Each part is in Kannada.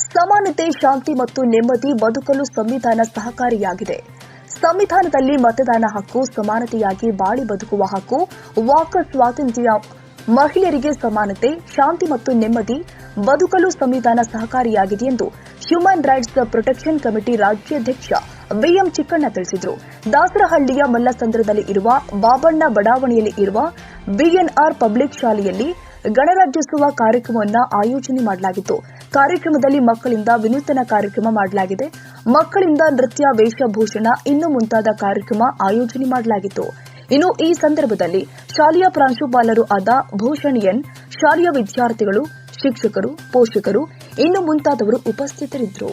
ಸಮಾನತೆ, ಶಾಂತಿ ಮತ್ತು ನೆಮ್ಮದಿ ಬದುಕಲು ಸಂವಿಧಾನ ಸಹಕಾರಿಯಾಗಿದೆ. ಸಂವಿಧಾನದಲ್ಲಿ ಮತದಾನ ಹಕ್ಕು, ಸಮಾನತೆಯಾಗಿ ಬಾಳಿ ಬದುಕುವ ಹಕ್ಕು, ವಾಕ್ ಸ್ವಾತಂತ್ರ್ಯ, ಮಹಿಳೆಯರಿಗೆ ಸಮಾನತೆ, ಶಾಂತಿ ಮತ್ತು ನೆಮ್ಮದಿ ಬದುಕಲು ಸಂವಿಧಾನ ಸಹಕಾರಿಯಾಗಿದೆ ಎಂದು ಹ್ಯೂಮನ್ ರೈಟ್ಸ್ ಪ್ರೊಟೆಕ್ಷನ್ ಕಮಿಟಿ ರಾಜ್ಯಾಧ್ಯಕ್ಷ ಬಿಎಂ ಚಿಕ್ಕಣ್ಣ ತಿಳಿಸಿದರು. ದಾಸರಹಳ್ಳಿಯ ಮಲ್ಲಸಂದ್ರದಲ್ಲಿ ಇರುವ ಬಾಬಣ್ಣ ಬಡಾವಣೆಯಲ್ಲಿ ಇರುವ ಬಿಎನ್ಆರ್ ಪಬ್ಲಿಕ್ ಶಾಲೆಯಲ್ಲಿ ಗಣರಾಜ್ಯೋತ್ಸವ ಕಾರ್ಯಕ್ರಮವನ್ನು ಆಯೋಜನೆ ಮಾಡಲಾಗಿತ್ತು. ಕಾರ್ಯಕ್ರಮದಲ್ಲಿ ಮಕ್ಕಳಿಂದ ವಿನೂತನ ಕಾರ್ಯಕ್ರಮ ಮಾಡಲಾಗಿದೆ. ಮಕ್ಕಳಿಂದ ನೃತ್ಯ, ವೇಷಭೂಷಣ, ಇನ್ನು ಮುಂತಾದ ಕಾರ್ಯಕ್ರಮ ಆಯೋಜನೆ ಮಾಡಲಾಗಿತ್ತು. ಇನ್ನು ಈ ಸಂದರ್ಭದಲ್ಲಿ ಶಾಲೆಯ ಪ್ರಾಂಶುಪಾಲರು ಆದ ಭೂಷಣ್ ಶಾಲೆಯ ವಿದ್ಯಾರ್ಥಿಗಳು, ಶಿಕ್ಷಕರು, ಪೋಷಕರು, ಇನ್ನು ಮುಂತಾದವರು ಉಪಸ್ಥಿತರಿದ್ದರು.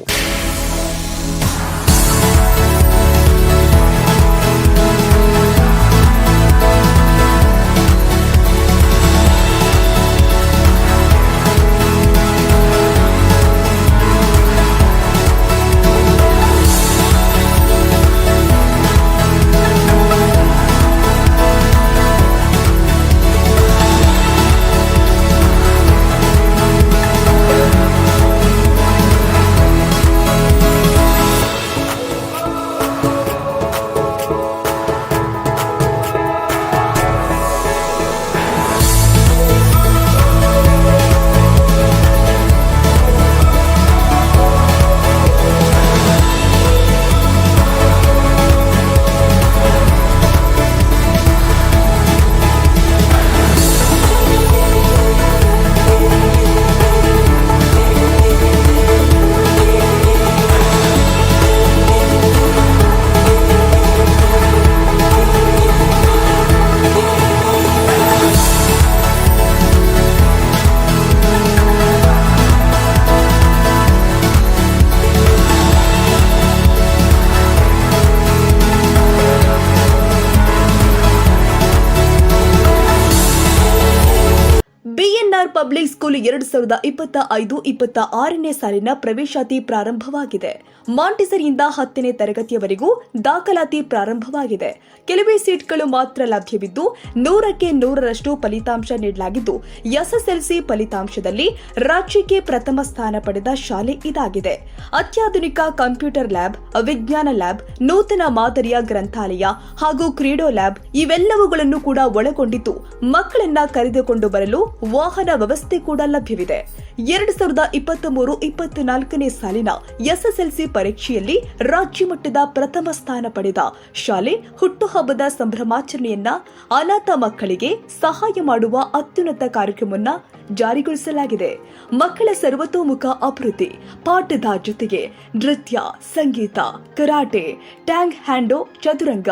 ಬಿಎನ್ಆರ್ ಪಬ್ಲಿಕ್ ಸ್ಕೂಲ್ ಎರಡು ಸಾವಿರದ ಇಪ್ಪತ್ತ ಐದು, ಇಪ್ಪತ್ತ ಆರನೇ ಸಾಲಿನ ಪ್ರವೇಶಾತಿ ಪ್ರಾರಂಭವಾಗಿದೆ. ಮಾಂಟಿಸರಿಯಿಂದ ಹತ್ತನೇ ತರಗತಿಯವರೆಗೂ ದಾಖಲಾತಿ ಪ್ರಾರಂಭವಾಗಿದೆ. ಕೆಲವೇ ಸೀಟ್ಗಳು ಮಾತ್ರ ಲಭ್ಯವಿದ್ದು, ನೂರಕ್ಕೆ ನೂರರಷ್ಟು ಫಲಿತಾಂಶ ನೀಡಲಾಗಿದ್ದು, ಎಸ್ಎಸ್ಎಲ್ಸಿ ಫಲಿತಾಂಶದಲ್ಲಿ ರಾಜ್ಯಕ್ಕೆ ಪ್ರಥಮ ಸ್ಥಾನ ಪಡೆದ ಶಾಲೆ ಇದಾಗಿದೆ. ಅತ್ಯಾಧುನಿಕ ಕಂಪ್ಯೂಟರ್ ಲ್ಯಾಬ್ ವಿಜ್ಞಾನ ಲ್ಯಾಬ್, ನೂತನ ಮಾದರಿಯ ಗ್ರಂಥಾಲಯ ಹಾಗೂ ಕ್ರೀಡೋ ಲ್ಯಾಬ್ ಇವೆಲ್ಲವುಗಳನ್ನು ಕೂಡ ಒಳಗೊಂಡಿದ್ದು ಮಕ್ಕಳನ್ನ ಕರೆದುಕೊಂಡು ಬರಲು ವಾಹನ ವ್ಯವಸ್ಥೆ ಕೂಡ ಲಭ್ಯವಿದೆ. ಎರಡು ಸಾವಿರದ ಇಪ್ಪತ್ತ್ ಮೂರು ಇಪ್ಪತ್ನಾಲ್ಕನೇ ಸಾಲಿನ ಎಸ್ಎಸ್ಎಲ್ಸಿ ಪರೀಕ್ಷೆಯಲ್ಲಿ ರಾಜ್ಯ ಮಟ್ಟದ ಪ್ರಥಮ ಸ್ಥಾನ ಪಡೆದ ಶಾಲೆ ಹುಟ್ಟುಹಬ್ಬದ ಸಂಭ್ರಮಾಚರಣೆಯನ್ನ ಅನಾಥ ಮಕ್ಕಳಿಗೆ ಸಹಾಯ ಮಾಡುವ ಅತ್ಯುನ್ನತ ಕಾರ್ಯಕ್ರಮವನ್ನ ಜಾರಿಗೊಳಿಸಲಾಗಿದೆ. ಮಕ್ಕಳ ಸರ್ವತೋಮುಖ ಅಭಿವೃದ್ಧಿ, ಪಾಠದ ಜೊತೆಗೆ ನೃತ್ಯ, ಸಂಗೀತ, ಕರಾಟೆ ಟ್ಯಾಂಗ್ ಹ್ಯಾಂಡೋ, ಚದುರಂಗ,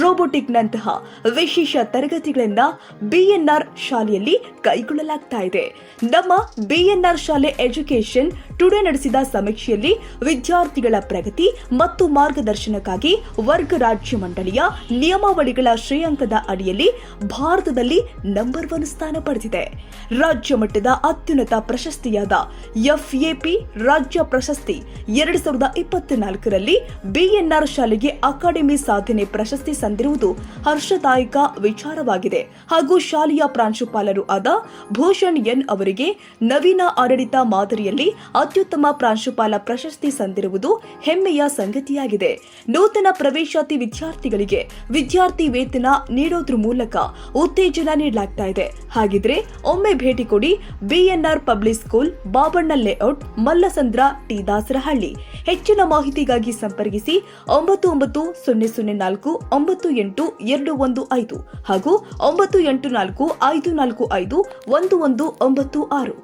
ರೋಬೋಟಿಕ್ನಂತಹ ವಿಶೇಷ ತರಗತಿಗಳನ್ನ ಬಿಎನ್ಆರ್ ಶಾಲೆಯಲ್ಲಿ ಕೈಗೊಳ್ಳಲಾಗ್ತಾ ಇದೆ. ನಮ್ಮ ಬಿಎನ್ಆರ್ ಶಾಲೆ ಎಜುಕೇಶನ್ ಟುಡೇ ನಡೆಸಿದ ಸಮೀಕ್ಷೆಯಲ್ಲಿ ವಿದ್ಯಾರ್ಥಿಗಳ ಪ್ರಗತಿ ಮತ್ತು ಮಾರ್ಗದರ್ಶನಕ್ಕಾಗಿ ವರ್ಗ ರಾಜ್ಯ ಮಂಡಳಿಯ ನಿಯಮಾವಳಿಗಳ ಶ್ರೇಯಾಂಕದ ಅಡಿಯಲ್ಲಿ ಭಾರತದಲ್ಲಿ ನಂಬರ್ ಒನ್ ಸ್ಥಾನ ಪಡೆದಿದೆ. ರಾಜ್ಯ ಮಟ್ಟದ ಅತ್ಯುನ್ನತ ಪ್ರಶಸ್ತಿಯಾದ ಎಫ್ಎಪಿ ರಾಜ್ಯ ಪ್ರಶಸ್ತಿ ಎರಡು ಸಾವಿರದ ಇಪ್ಪತ್ನಾಲ್ಕರಲ್ಲಿ ಬಿಎನ್ಆರ್ ಶಾಲೆಗೆ ಅಕಾಡೆಮಿ ಸಾಧನೆ ಪ್ರಶಸ್ತಿ ಸಂದಿರುವುದು ಹರ್ಷದಾಯಕ ವಿಚಾರವಾಗಿದೆ. ಹಾಗೂ ಶಾಲೆಯ ಪ್ರಾಂಶುಪಾಲರು ಆದ ಭೂಷಣ್ ಎನ್ ಅವರಿಗೆ ನವೀನ ಆಡಳಿತ ಮಾದರಿಯಲ್ಲಿ ಅತ್ಯುತ್ತಮ ಪ್ರಾಂಶುಪಾಲ ಪ್ರಶಸ್ತಿ ಸಂದಿರುವುದು ಹೆಮ್ಮೆಯ ಸಂಗತಿಯಾಗಿದೆ. ನೂತನ ಪ್ರವೇಶಾತಿ ವಿದ್ಯಾರ್ಥಿಗಳಿಗೆ ವಿದ್ಯಾರ್ಥಿ ವೇತನ ನೀಡೋದ್ರ ಮೂಲಕ ಉತ್ತೇಜನ ನೀಡಲಾಗ್ತಾ ಇದೆ. ಹಾಗಿದ್ರೆ ಒಮ್ಮೆ ಭೇಟಿ ಕೊಡಿ. BNR public school Babanna layout Mallasandra, T Dasarahalli. ಹೆಚ್ಚಿನ ಮಾಹಿತಿಗಾಗಿ ಸಂಪರ್ಕಿಸಿ ಒಂಬತ್ತು ಒಂಬತ್ತು, ಸೊನ್ನೆ ಸೊನ್ನೆ ನಾಲ್ಕು, ಒಂಬತ್ತು ಎಂಟು, ಎರಡು ಒಂದು ಐದು ಹಾಗೂ ಒಂಬತ್ತು ಎಂಟು ನಾಲ್ಕು, ಐದು ನಾಲ್ಕು ಐದು, ಒಂದು ಒಂದು ಒಂಬತ್ತು ಆರು.